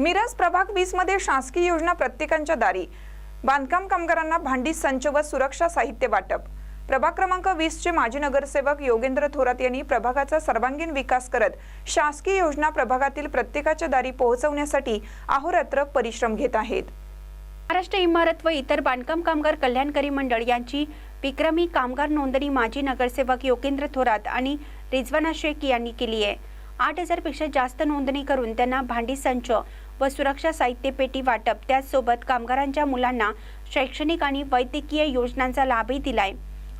मिरज प्रभाग वीसमध्ये शासकीय योजना प्रत्येकांच्या दारी. बांधकाम कामगारांना भांडी संच व सुरक्षा साहित्य वाटप. प्रभाग क्रमांक वीस चे माजी नगरसेवक योगेंद्र थोरात यांनी प्रभागाचा सर्वांगीण विकास करत शासकीय योजना प्रभागातील प्रत्येकाच्या दारी पोहोचवण्यासाठी अहोरात्र परिश्रम घेत आहेत. महाराष्ट्र इमारत व इतर बांधकाम कामगार कल्याणकारी मंडळ यांची विक्रमी कामगार नोंदणी माजी नगरसेवक योगेंद्र थोरात आणि रिजवाना शेख यांनी केली आहे. आठ हजारपेक्षा जास्त नोंदणी करून त्यांना भांडी संच व सुरक्षा साहित्य पेटी वाटप. त्याचसोबत कामगारांच्या मुलांना शैक्षणिक आणि वैद्यकीय योजनांचा लाभही दिलाय.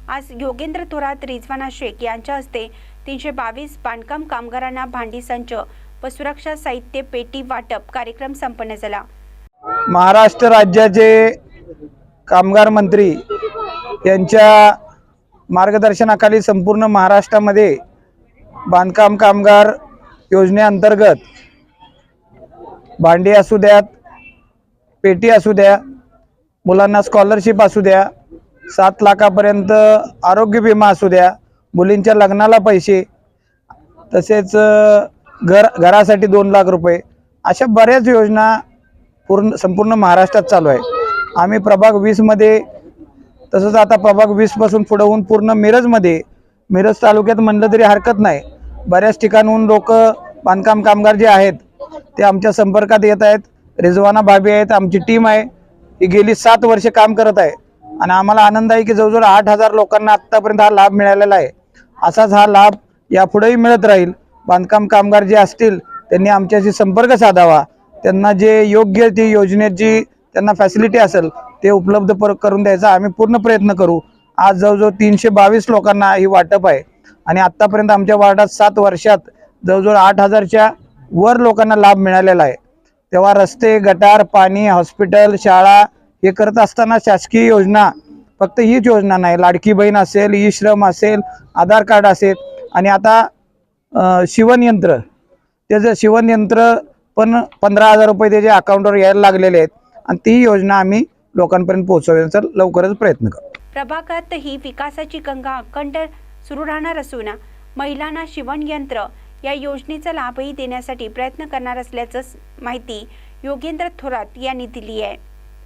आज योगेंद्र थोरात रिझवाना शेख यांच्या हस्ते तीनशे बावीस बांधकाम कामगारांना भांडी संच व सुरक्षा साहित्य पेटी वाटप कार्यक्रम संपन्न झाला. महाराष्ट्र राज्याचे कामगार मंत्री यांच्या मार्गदर्शनाखाली संपूर्ण महाराष्ट्रामध्ये बांधकाम कामगार योजनेअंतर्गत भांडी असू द्यात पेटी असू द्या मुलांना स्कॉलरशिप असू द्या सात लाखापर्यंत आरोग्य विमा असू द्या मुलींच्या लग्नाला पैसे तसेच घर घरासाठी दोन लाख रुपये अशा बऱ्याच योजना पूर्ण संपूर्ण महाराष्ट्रात चालू आहे. आम्ही प्रभाग वीसमध्ये तसंच आता प्रभाग वीसपासून पुढं होऊन पूर्ण मिरजमध्ये मिरज तालुक्यात म्हणलं तरी हरकत नाही. बऱ्याच ठिकाणहून लोक बांधकाम कामगार जे आहेत ते आमच्या संपर्कात येत आहेत. रिजवाना भाभी आहेत आमची टीम आहे. ही गेली सात वर्ष काम करत आहे. आणि आम्हाला आनंद आहे की जवळजवळ आठ हजार लोकांना आत्तापर्यंत हा लाभ मिळालेला आहे. असाच हा लाभ यापुढेही मिळत राहील. बांधकाम कामगार जे असतील त्यांनी आमच्याशी संपर्क साधावा. त्यांना जे योग्य ती योजनेत जी त्यांना फॅसिलिटी असेल ते उपलब्ध पर करून द्यायचा आम्ही पूर्ण प्रयत्न करू. आज जवळजवळ तीनशे बावीस लोकांना ही वाटप आहे. आणि आत्तापर्यंत आमच्या वार्डात सात वर्षात जवळजवळ आठ हजारच्या वर लोकांना लाभ मिळालेला आहे. तेव्हा रस्ते गटार पाणी हॉस्पिटल शाळा हे करत असताना शासकीय योजना फक्त हीच योजना नाही. लाडकी बहीण असेल ई श्रम असेल आधार कार्ड असेल आणि आता शिवणयंत्र त्याचं शिवणयंत्र पण पंधरा हजार रुपये त्याच्या अकाउंटवर यायला लागलेले आहेत आणि ती योजना आम्ही लोकांपर्यंत पोहोचवण्याचा लवकरच प्रयत्न करू. प्रभागातही विकासाची गंगा अखंड सुरू राहणार असून महिलांना शिवणयंत्र या योजनेचा लाभही देण्यासाठी प्रयत्न करणार असल्याचं माहिती योगेंद्र थोरात यांनी दिली आहे.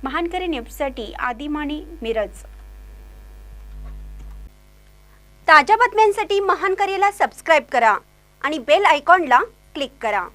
महानकरी न्यूजसाठी आदिमानी मिरज. ताज्या बातम्यांसाठी महानकरीला सबस्क्राईब करा आणि बेल आयकॉनला क्लिक करा.